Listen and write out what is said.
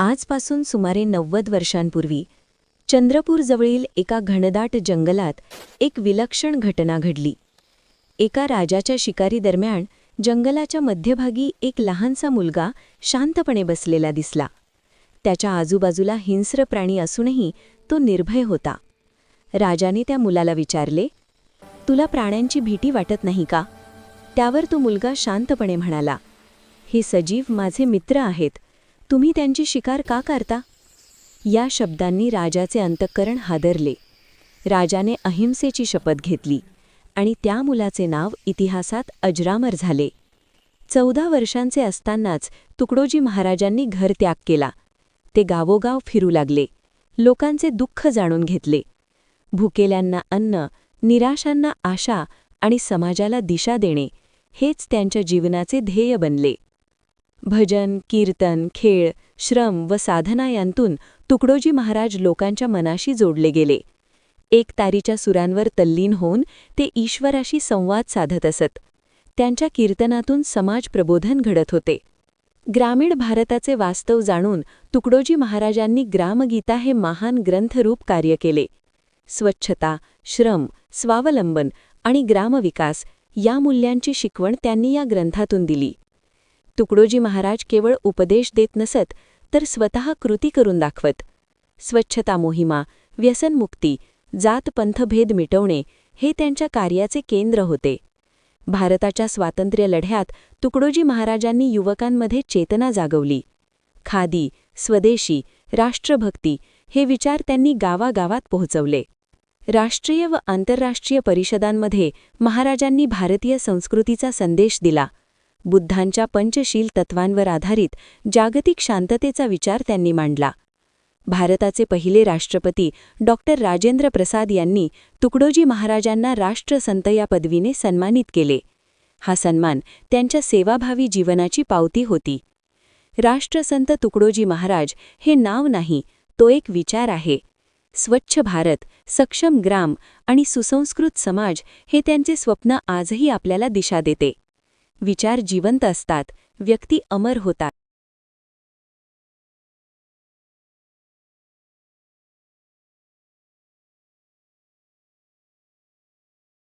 आजपासून सुमारे नव्वद वर्षांपूर्वी चंद्रपूरजवळील एका घनदाट जंगलात एक विलक्षण घटना घडली. एका राजाच्या शिकारी दरम्यान जंगलाच्या मध्यभागी एक लहानसा मुलगा शांतपणे बसलेला दिसला. त्याच्या आजूबाजूला हिंस्र प्राणी असूनही तो निर्भय होता. राजाने त्या मुलाला विचारले तुला प्राण्यांची भीती वाटत नाही का? त्यावर तो मुलगा शांतपणे म्हणाला हे सजीव माझे मित्र आहेत. तुम्ही त्यांची शिकार का करता? या शब्दांनी राजाचे अंतःकरण हादरले. राजाने अहिंसेची शपथ घेतली आणि त्या मुलाचे नाव इतिहासात अजरामर झाले. चौदा वर्षांचे असतानाच तुकडोजी महाराजांनी घर त्याग केला. ते गावोगाव फिरू लागले. लोकांचे दुःख जाणून घेतले. भुकेल्यांना अन्न निराशांना आशा आणि समाजाला दिशा देणे हेच त्यांच्या जीवनाचे ध्येय बनले. भजन कीर्तन खेळ श्रम व साधना यांतून तुकडोजी महाराज लोकांच्या मनाशी जोडले गेले. एक तारीच्या सुरांवर तल्लीन होऊन ते ईश्वराशी संवाद साधत असत. त्यांच्या कीर्तनातून समाज प्रबोधन घडत होते. ग्रामीण भारताचे वास्तव जाणून तुकडोजी महाराजांनी ग्रामगीता हे महान ग्रंथरूप कार्य केले. स्वच्छता श्रम स्वावलंबन आणि ग्रामविकास या मूल्यांची शिकवण त्यांनी या ग्रंथातून दिली. तुकडोजी महाराज केवळ उपदेश देत नसत तर स्वतः कृती करून दाखवत. स्वच्छता मोहिमा व्यसनमुक्ती जातपंथभेद मिटवणे हे त्यांच्या कार्याचे केंद्र होते. भारताच्या स्वातंत्र्य लढ्यात तुकडोजी महाराजांनी युवकांमध्ये चेतना जागवली. खादी स्वदेशी राष्ट्रभक्ती हे विचार त्यांनी गावागावात पोहोचवले. राष्ट्रीय व आंतरराष्ट्रीय परिषदांमध्ये महाराजांनी भारतीय संस्कृतीचा संदेश दिला. बुद्धांच्या पंचशील तत्वांवर आधारित जागतिक शांततेचा विचार त्यांनी मांडला. भारताचे पहिले राष्ट्रपती डॉक्टर राजेंद्र प्रसाद यांनी तुकडोजी महाराजांना राष्ट्रसंत या पदवीने सन्मानित केले. हा सन्मान त्यांच्या सेवाभावी जीवनाची पावती होती. राष्ट्रसंत तुकडोजी महाराज हे नाव नाही तो एक विचार आहे. स्वच्छ भारत सक्षम ग्राम आणि सुसंस्कृत समाज हे त्यांचे स्वप्न आजही आपल्याला दिशा देते. विचार जिवंत असतात. व्यक्ती अमर होतात.